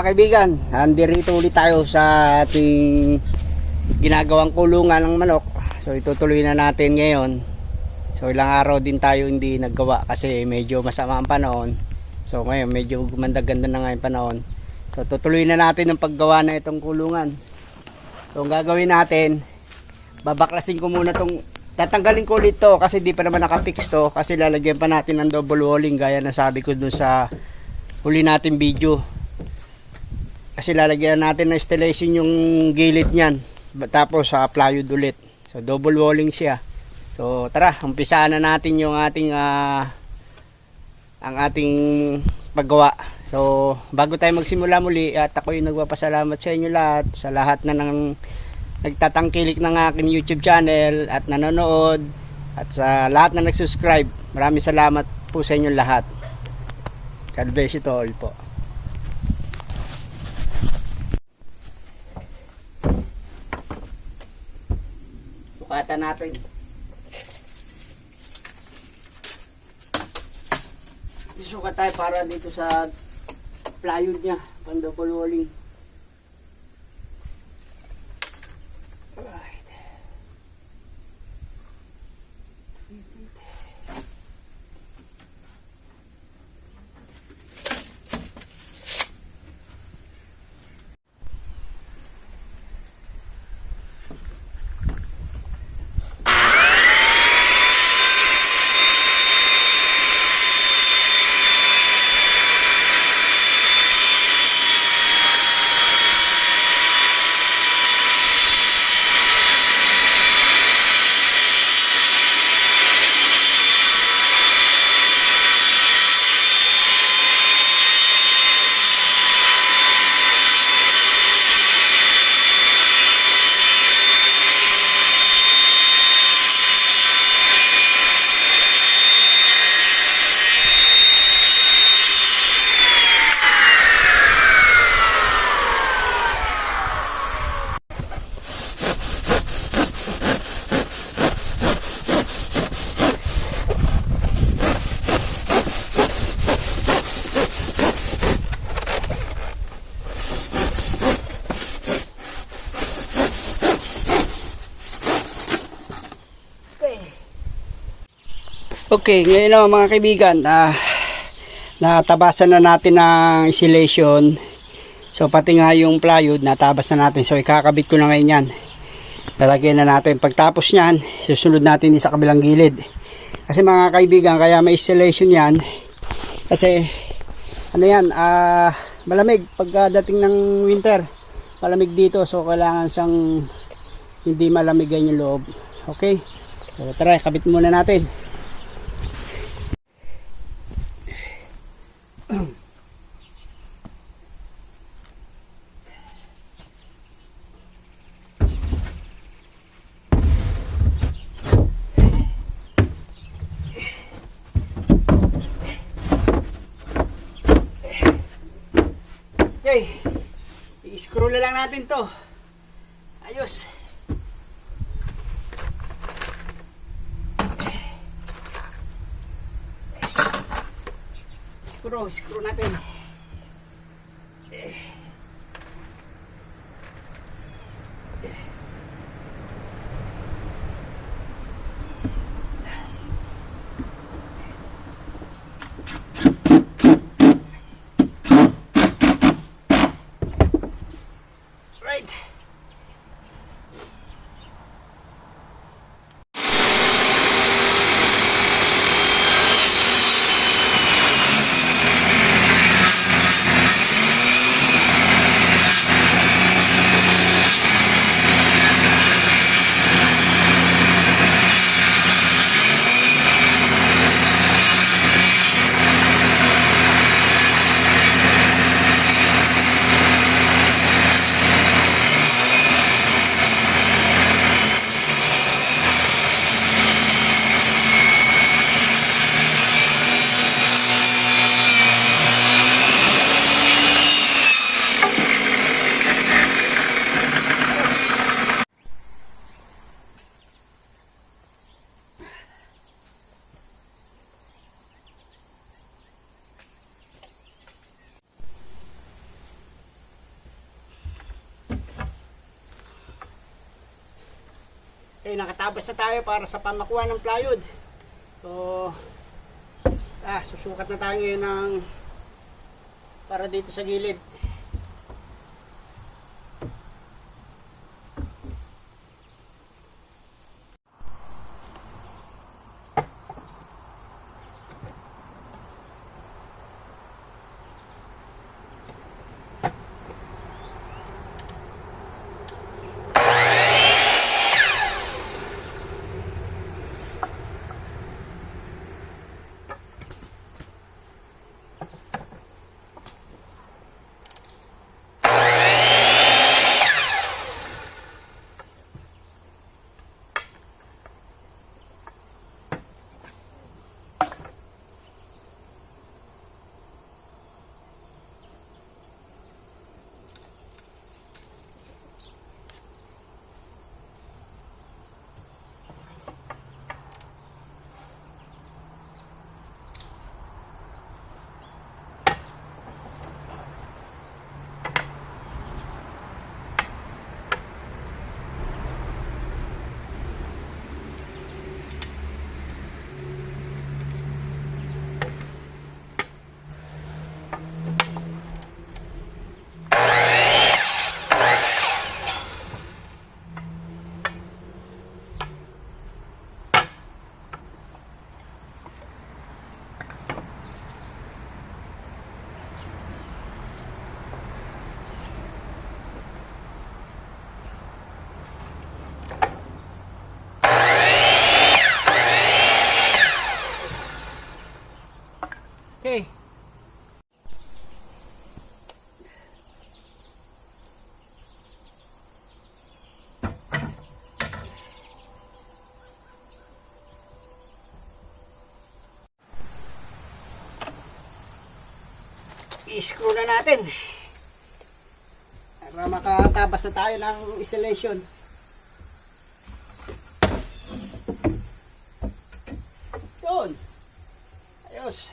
Mga kaibigan, andirito ulit tayo sa ating ginagawang kulungan ng manok. So itutuloy na natin ngayon. So ilang araw din tayo hindi naggawa kasi medyo masama ang panahon. So ngayon medyo gumanda-ganda na nga yung panahon. So tutuloy na natin ang paggawa na itong kulungan. So ang gagawin natin, babaklasin ko muna tong tatanggalin ko ulit to kasi di pa naman nakapix to kasi lalagyan pa natin ng double walling gaya na sabi ko dun sa huli natin video kasi lalagyan natin ng installation yung gilid niyan. Tapos sa plywood ulit. So double walling siya. So tara umpisaan na natin yung ating ah, ang ating paggawa. So bago tayo magsimula muli at ako yung nagpapasalamat sa inyo lahat sa lahat na nang nagtatangkilik ng aking YouTube channel at nanonood at sa lahat na nag-subscribe. Maraming salamat po sa inyo lahat. God bless you all po natin. Sukat tayo para dito sa plywood niya, pang double walling. Alright. Okay, ngayon naman mga kaibigan, ah, natabasan na natin ng insulation. So pati nga yung plywood, natabas na natin. So ikakabit ko na ngayon yan. Lalagyan na natin. Pagtapos niyan, susunod natin din sa kabilang gilid. Kasi mga kaibigan, kaya may installation yan. Kasi, ano yan, ah, malamig pagdating ng winter. Malamig dito, so kailangan sang hindi malamigan yung loob. Okay? So tara, kabit muna natin. Okay. I-screw na lang natin to. Ayos. Screw, screw natin. Okay, nakatabas na tayo para sa pamakuha ng plywood. So, ah, susukat na tayo ng para dito sa gilid. I-screw na natin. Para makatabas na tayo ng installation. Yun. Ayos.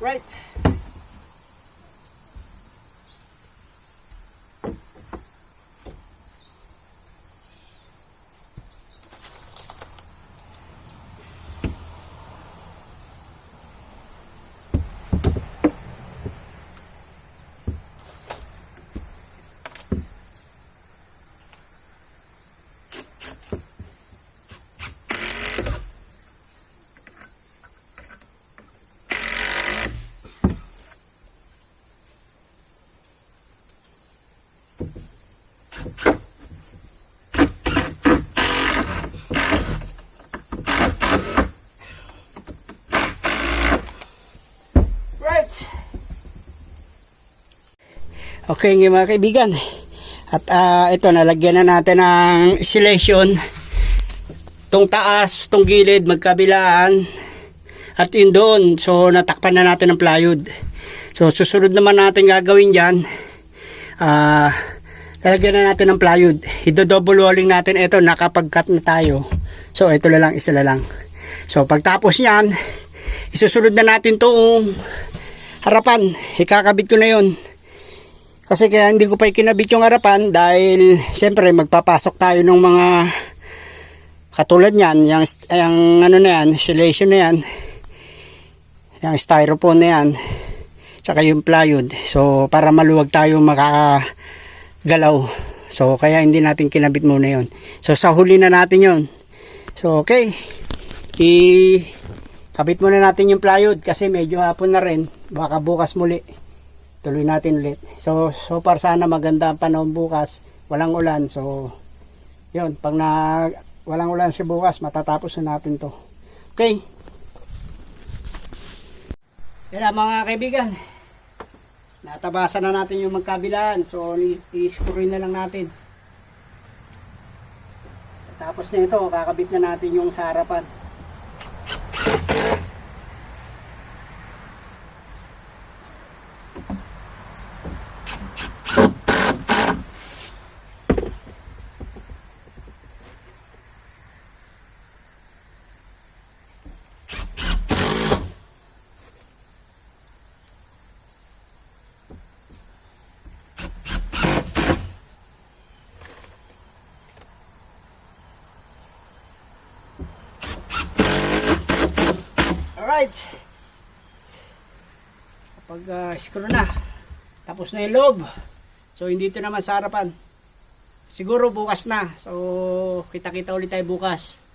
Right. Right. Okay nga mga kaibigan. At ah, ito nalagyan na natin ng insulation. Tong taas, tong gilid, magkabilaan. At yun doon. So natakpan na natin ng plywood. So susunod naman natin gagawin dyan. Ah, lalagyan na natin ng plywood. Ido-double walling natin. Ito nakapag-cut na tayo. So ito lang, isa lang. So pagtapos niyan, isusunod na natin tong harapan. Ikakabit ko na yon. Kasi kaya hindi ko pa ikinabit yung harapan dahil siyempre magpapasok tayo ng mga katulad niyan, yung, yung ano na yan, insulation na yan, yung styrofoam na yan, tsaka yung plywood. So para maluwag tayo makagalaw. So kaya hindi natin kinabit muna yon. So sa huli na natin yon. So okay. I kabit muna natin yung plywood kasi medyo hapon na rin. Baka bukas muli. Tuloy natin ulit. So, so far sana maganda ang panahon bukas. Walang ulan. So, yun. Pag na walang ulan si bukas, matatapos na natin to. Okay. Yan mga kaibigan. Natabasan na natin yung magkabilaan. So, i-screw na lang natin. Tapos na ito, kakabit na natin yung sa harapan. Alright. Kapag uh, screw na, tapos na yung loob. So, hindi ito naman sa harapan. Siguro bukas na. So, kita-kita ulit tayo bukas.